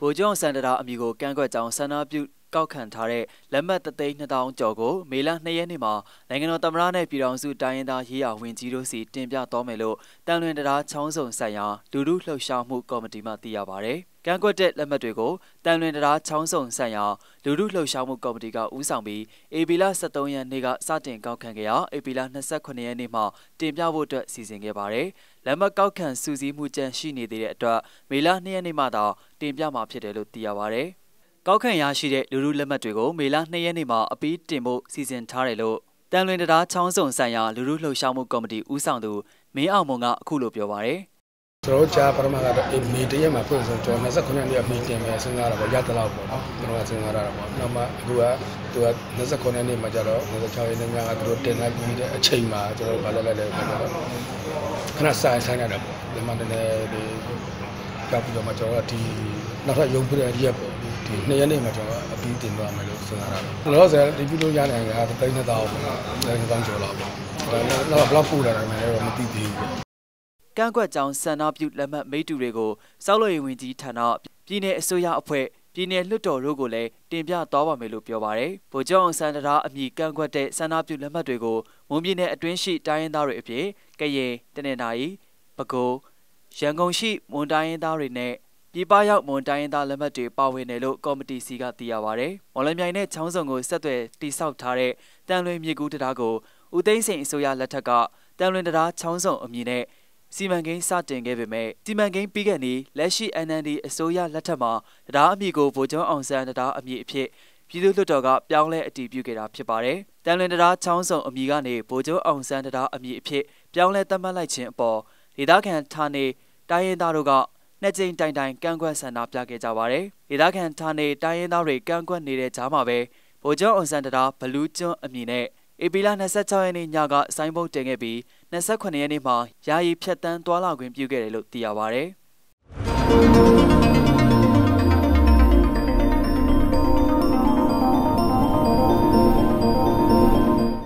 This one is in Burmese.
ဗိုလ်ချုပ်စန္ဒရာအမည်ကိုကန့်ကွက်ကြောင်းဆန္ဒပြု ကောက်ခံထားတဲ့လက်မှတ်တသိန်း2000ကျော်ကိုမေလ2ရက်နေ့မှာနိုင်ငံတော်သမ္မတနဲ့ပြည်ထောင်စုတိုင်းရင်းသားရေးရာဝန်ကြီးတို့စီတင်ပြတော်မယ်လို့တန်လွင်တရားချောင်းစုံဆိုင်ရာလူလူလှုပ်ရှားမှုကော်မတီမှသိရပါဗျ။ကန့်ကွက်တဲ့လက်မှတ်တွေကိုတန်လွင်တရားချောင်းစုံဆိုင်ရာလူလူလှုပ်ရှားမှုကော်မတီကဦးဆောင်ပြီးအေပီလာ23ရက်နေ့ကစတင်ကောက်ခံခဲ့ရာအေပီလာ28ရက်နေ့မှာတင်ပြဖို့အတွက်စီစဉ်ခဲ့ပါတယ်။လက်မှတ်ကောက်ခံစူးစီးမှုကြံရှိနေသေးတဲ့အတွက်မေလ2ရက်နေ့မှသာတင်ပြမှာဖြစ်တယ်လို့သိရပါတယ်။ ကောက်ခံရရှိတဲ့လူလူလက်မှတ်တွေကိုမေလ2ရက်နေ့မှာအပီးတင်ဖို့စီစဉ်ထားတယ်လို့တန်လွင်တရားချောင်းစုံဆိုင်ရာလူလူလှုပ်ရှားမှုကော်မတီဦးဆောင်သူမင်းအောင်မွန်ကအခုလိုပြောပါရယ်ကျွန်တော်ကြားပထမကတော့အေမေတရက်မှာဖွင့်ဆုံးကျွန်တော်29ရက်နေ့မီတင်မယ်စဉ်းစားတာပေါ့ရတလောက်ပေါ့နော်ကျွန်တော်ကစဉ်းစားရတာပေါ့နောက်မှအခုကသူက29ရက်နေ့မှာကျတော့26ရက်နေ့ကသူတို့တင်လိုက်ပြီးတဲ့အချိန်မှာကျွန်တော်ဗာလက်လက်လဲဆိုတော့ခဏဆိုင်ဆိုင်ရတာပေါ့ဒီမှာလည်းဒီကြောက်ပြီးတော့မှကျွန်တော်ကဒီနောက်ထပ်ရုံးပြတဲ့ရက်ပေါ့ ဒီနှစ်ရက်နေ့မှာကျွန်တော်အပြီးတင်သွားမယ်လို့စဉ်းစားတာ။လောလောဆယ်ဒီပြုလို့ရနိုင်တာတိတ်နှစ်သောင်းပေါ့။တိတ်နှစ်သောင်းကျော်လောက်ပေါ့။ဒါတော့ဘလောက်ပို့လာတယ်မယ်တော့မသိသေးဘူး။ကန့်ကွက်ကြောင်းဆန္ဒပြုလက်မှတ်မိတူတွေကိုစောက်လို့ရင်ဝင်ကြီးဌာနပြည်내အစိုးရအဖွဲ့ပြည်내လွှတ်တော်တို့ကိုလည်းတင်ပြသွားပါမယ်လို့ပြောပါရယ်။ဗိုလ်ချုပ်အောင်ဆန်းတရားအမည်ကန့်ကွက်တဲ့ဆန္ဒပြုလက်မှတ်တွေကိုမွန်ပြည်နယ်အတွင်းရှိတိုင်းရင်းသားတွေအပြင်ကရင်တနင်္သာရီပဲခူးရန်ကုန်ရှိမွန်တိုင်းရင်းသားတွေနဲ့ ပြည်ပရောက်မွန်တိုင်းရင်းသားလက်မှတ်တွေပါဝင်တယ်လို့ကော်မတီစီကသိရပါဗျ။မော်လမြိုင်နဲ့ချောင်းစုံကိုဆက်သွယ်တိစောက်ထားတဲ့တန်လွင်မြေကူးတရားကိုဦးသိန်းစိန်အစိုးရလက်ထက်ကတန်လွင်တရားချောင်းစုံအမည်နဲ့စီမံကိန်းစတင်ခဲ့ပေမဲ့စီမံကိန်းပြီးခဲ့နေလက်ရှိ NND အစိုးရလက်ထက်မှာတရားအမည်ကိုဗိုလ်ချုပ်အောင်ဆန်းတရားအမည်အဖြစ်ပြည်သူ့လွှတ်တော်ကပြောင်းလဲအတည်ပြုခဲ့တာဖြစ်ပါတယ်။တန်လွင်တရားချောင်းစုံအမည်ကနေဗိုလ်ချုပ်အောင်ဆန်းတရားအမည်အဖြစ်ပြောင်းလဲသတ်မှတ်လိုက်ခြင်းအပေါ်ဒေသခံဌာနေတိုင်းရင်းသားတို့က နှစ်ကြိမ်တိုင်တိုင်ကန့်ကွက်ဆန္ဒပြခဲ့ကြပါတယ်။ဒေသခံဌာနေတိုင်းရင်းသားတွေကန့်ကွက်နေတဲ့ကြားမှာပဲဗိုလ်ချုပ်အောင်ဆန်းတရာဘလူးကျွန်းအမည်နဲ့ဧပြီလ26ရက်နေ့ညကဆိုင်းဘုတ်တင်ခဲ့ပြီး28ရက်နေ့မှာယာယီဖြတ်တန်းသွားလာခွင့်ပြုခဲ့တယ်လို့သိရပါတယ်။